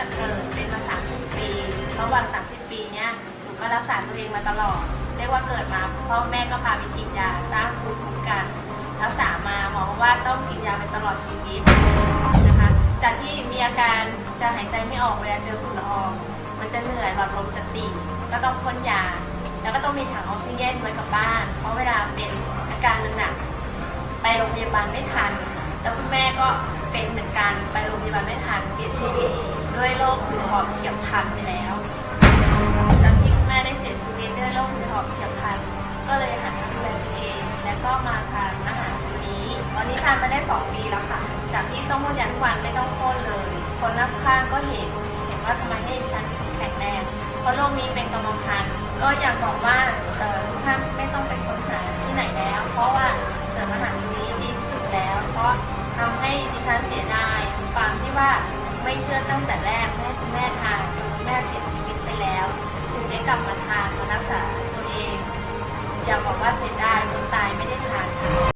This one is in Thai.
แต่เกิดเป็นมา 30 ปีระหว่าง 30 ปีเนี่ยหนูก็รักษาตัวเองมาตลอด เรียกว่าเกิดมาพ่อแม่ก็พาไปฉีดยาสร้างภูมิคุ้มกันรักษามาหมอว่าต้องกินยาไปตลอดชีวิตนะคะจากที่มีอาการจะหายใจไม่ออกเวลาเจอฝุ่นละอองมันจะเหนื่อยหลอดลมจะติ่งก็ต้องพ่นยา แล้วก็ต้องมีถังออกซิเจนไว้กับบ้าน เพราะเวลาเป็นอาการหนักไปโรงพยาบาลไม่ทัน แล้วคุณแม่ก็เป็นเหมือนกันไปโรงพยาบาลไม่ทัน ด้วยโรคหืดหอบเฉียบพลันไปแล้วจากที่คุณแม่ได้เสียชีวิตด้วยโรคหืดหอบเฉียบพลัน ก็เลยหันมาดูแลตัวเอง แล้วก็มาทานอาหารตัวนี้ตอนนี้ทานมาได้ 2 ปีแล้วค่ะ จากที่ต้องพ่นยาทุกวันไม่ต้องพ่นเลย คนรอบข้างก็เห็นเห็นว่าทำไมให้ดิฉันแข็งแรงเพราะโรคนี้เป็นกรรมพันธุ์ก็อยากบอกว่าเอ่อทุกท่านไม่ต้องไปค้นหาที่ไหนแล้ว เพราะว่าเสริมอาหารตัวนี้ดีที่สุดแล้ว เพราะทำให้ดิฉันเสียดาย ตั้งแต่แรกแม่คุณแม่ทานจนแม่เสียชีวิตไปแล้วถึงได้กลับมา